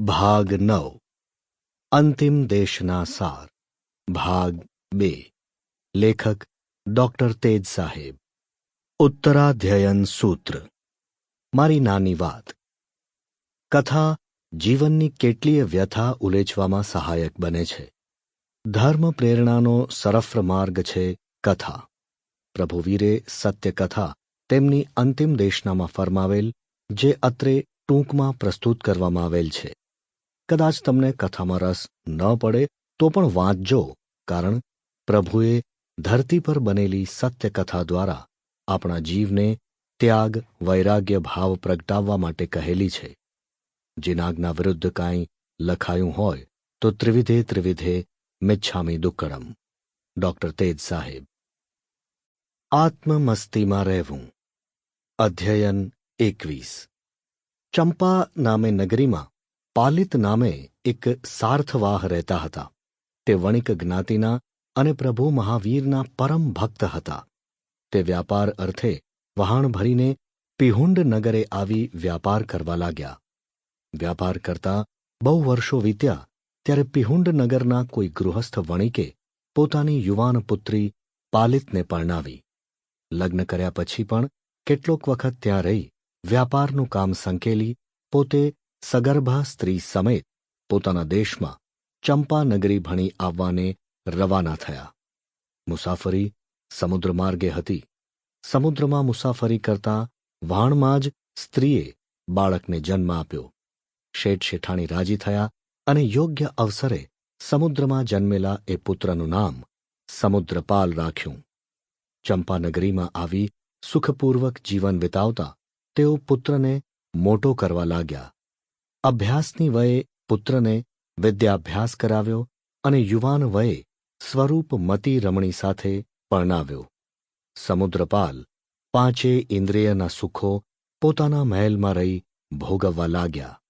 ભાગ નવ. અંતિમ દેશના સાર. ભાગ બે. લેખક ડોક્ટર તેજ સાહેબ. ઉત્તરાધ્યયન સૂત્ર. મારી નાની વાત. કથા જીવનની કેટલીય વ્યથા ઉલેચવામાં સહાયક બને છે. ધર્મ પ્રેરણાનો સરફ્ર માર્ગ છે કથા. પ્રભુવીરે સત્યકથા તેમની અંતિમ દેશનામાં ફરમાવેલ, જે અત્રે ટૂંકમાં પ્રસ્તુત કરવામાં આવેલ છે. કદાચ તમને કથામાં રસ ન પડે તો પણ વાંચજો, કારણ પ્રભુએ ધરતી પર બનેલી સત્ય કથા દ્વારા આપણા જીવને ત્યાગ, વૈરાગ્ય, ભાવ પ્રગટાવવા માટે કહેલી છે. જિનાગના વિરુદ્ધ કાંઈ લખાયું હોય તો ત્રિવિધે ત્રિવિધે મિચ્છામી દુક્કડમ. ડોક્ટર તેજ સાહેબ. આત્મમસ્તીમાં રહેવું. અધ્યયન એકવીસ. ચંપા નામે નગરીમાં પાલિત નામે એક સાર્થવાહ રહેતા હતા. તે વણિક જ્ઞાતિના અને પ્રભુ મહાવીરના પરમ ભક્ત હતા. તે વ્યાપાર અર્થે વહાણ ભરીને પિહુંડ નગરે આવી વ્યાપાર કરવા લાગ્યા. વ્યાપાર કરતા બહુ વર્ષો વીત્યા ત્યારે પિહુંડ નગરના કોઈ ગૃહસ્થ વણિકે પોતાની યુવાન પુત્રી પાલિતને પરણાવી. લગ્ન કર્યા પછી પણ કેટલોક વખત ત્યાં રહી વ્યાપારનું કામ સંકેલી પોતે સગર્ભા સ્ત્રી સમેત પોતાના દેશમાં ચંપાનગરી ભણી આવવાને રવાના થયા. મુસાફરી સમુદ્ર માર્ગે હતી. સમુદ્રમાં મુસાફરી કરતા વાણમાં જ સ્ત્રીએ બાળકને જન્મ આપ્યો. શેઠ શેઠાણી રાજી થયા અને યોગ્ય અવસરે સમુદ્રમાં જન્મેલા એ પુત્રનું નામ સમુદ્રપાલ રાખ્યું. ચંપાનગરીમાં આવી સુખપૂર્વક જીવન વિતાવતા તેઓ પુત્રને મોટો કરવા લાગ્યા. અભ્યાસની વયે પુત્રને વિદ્યાભ્યાસ કરાવ્યો અને યુવાન વયે સ્વરૂપ મતી રમણી સાથે પરણાવ્યો. સમુદ્રપાલ પાંચે ઇન્દ્રિયના સુખો પોતાના મહેલમાં રહી ભોગવવા લાગ્યા.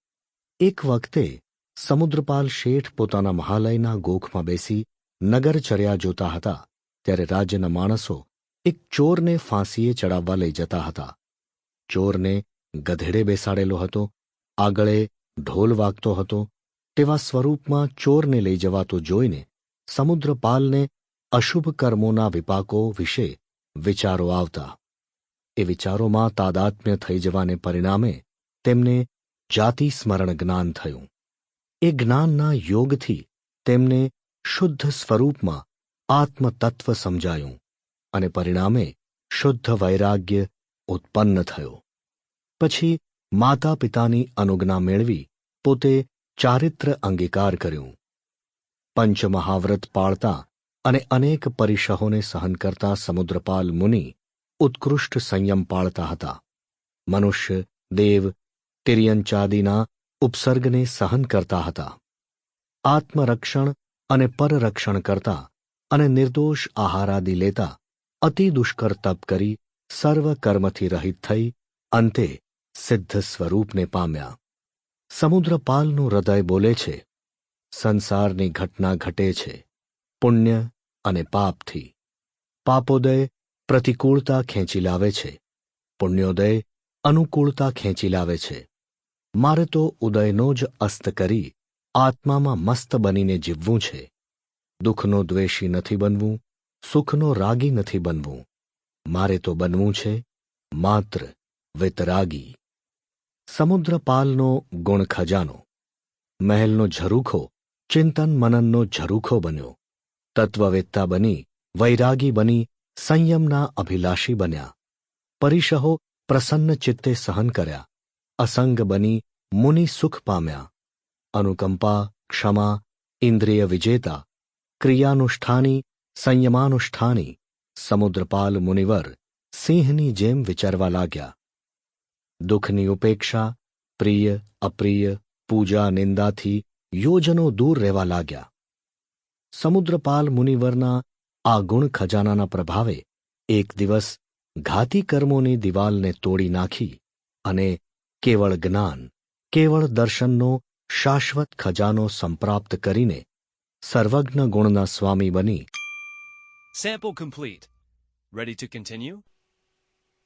એક વખતે સમુદ્રપાલ શેઠ પોતાના મહાલયના ગોખમાં બેસી નગરચર્યા જોતા હતા, ત્યારે રાજ્યના માણસો એક ચોરને ફાંસીએ ચડાવવા લઈ જતા હતા. ચોરને ગધેડે બેસાડેલો હતો, આગળે ઢોલ વાગતો હતો, તેવા સ્વરૂપમાં ચોરને લઈ જવાતો જોઈને સમુદ્રપાલને અશુભ કર્મોના વિપાકો વિશે વિચારો આવતા. એ વિચારોમાં તાદાત્મ્ય થઈ જવાને પરિણામે તેમને જાતિ સ્મરણ જ્ઞાન થયું. એ જ્ઞાનના યોગથી તેમને શુદ્ધ સ્વરૂપમાં આત્મતત્વ સમજાયું અને પરિણામે શુદ્ધ વૈરાગ્ય ઉત્પન્ન થયો. પછી માતા પિતાની અનુજ્ઞા મેળવી પોતે ચારિત્ર અંગીકાર કર્યું. પંચમહાવ્રત પાળતા અને અનેક પરિશહોને સહન કરતા સમુદ્રપાલ મુનિ ઉત્કૃષ્ટ સંયમ પાળતા હતા. મનુષ્ય, દેવ, તિર્યંચાદિના ઉપસર્ગને સહન કરતા હતા. આત્મરક્ષણ અને પરરક્ષણ કરતા અને નિર્દોષ આહારાદિ લેતા અતિ દુષ્કર તપ કરી સર્વ કર્મથી રહિત થઈ અંતે સિદ્ધ સ્વરૂપને પામ્યા. સમુદ્રપાલનું હૃદય બોલે છે. સંસારની ઘટના ઘટે છે. પુણ્ય અને પાપથી. પાપોદય પ્રતિકૂળતા ખેંચી લાવે છે. પુણ્યોદય અનુકૂળતા ખેંચી લાવે છે. મારે તો ઉદયનો જ અસ્ત કરી આત્મામાં મસ્ત બનીને જીવવું છે. દુઃખનો દ્વેષી નથી બનવું, સુખનો રાગી નથી બનવું. મારે તો બનવું છે માત્ર વિતરાગી. સમુદ્રપાલનો ગુણ ખજાનો, મહેલનો ઝરૂખો, ચિંતન મનનનો ઝરૂખો બન્યો. તત્વવેત્તા બની, વૈરાગી બની, સંયમના અભિલાષી બન્યા. પરિશહો પ્રસન્ન ચિત્તે સહન કર્યા. અસંગ બની, મુનિ સુખ પામ્યા. અનુકંપા, ક્ષમા, ઇન્દ્રિય વિજેતા, ક્રિયાનુષ્ઠાની, સંયમાનુષ્ઠાની, સમુદ્રપાલ મુનિવર સિંહની જેમ વિચારવા લાગ્યા. દુઃખની ઉપેક્ષા, પ્રિય, અપ્રિય, પૂજા, નિંદાથી યોજનો દૂર રહેવા લાગ્યા સમુદ્રપાલ મુનિવરના આ ગુણ ખજાનાના પ્રભાવે એક દિવસ ઘાતી કર્મોની દિવાલને તોડી નાખી અને કેવળ જ્ઞાન, કેવળ દર્શનનો શાશ્વત ખજાનો સંપ્રાપ્ત કરીને સર્વજ્ઞ ગુણના સ્વામી બની Sample complete. Ready to continue?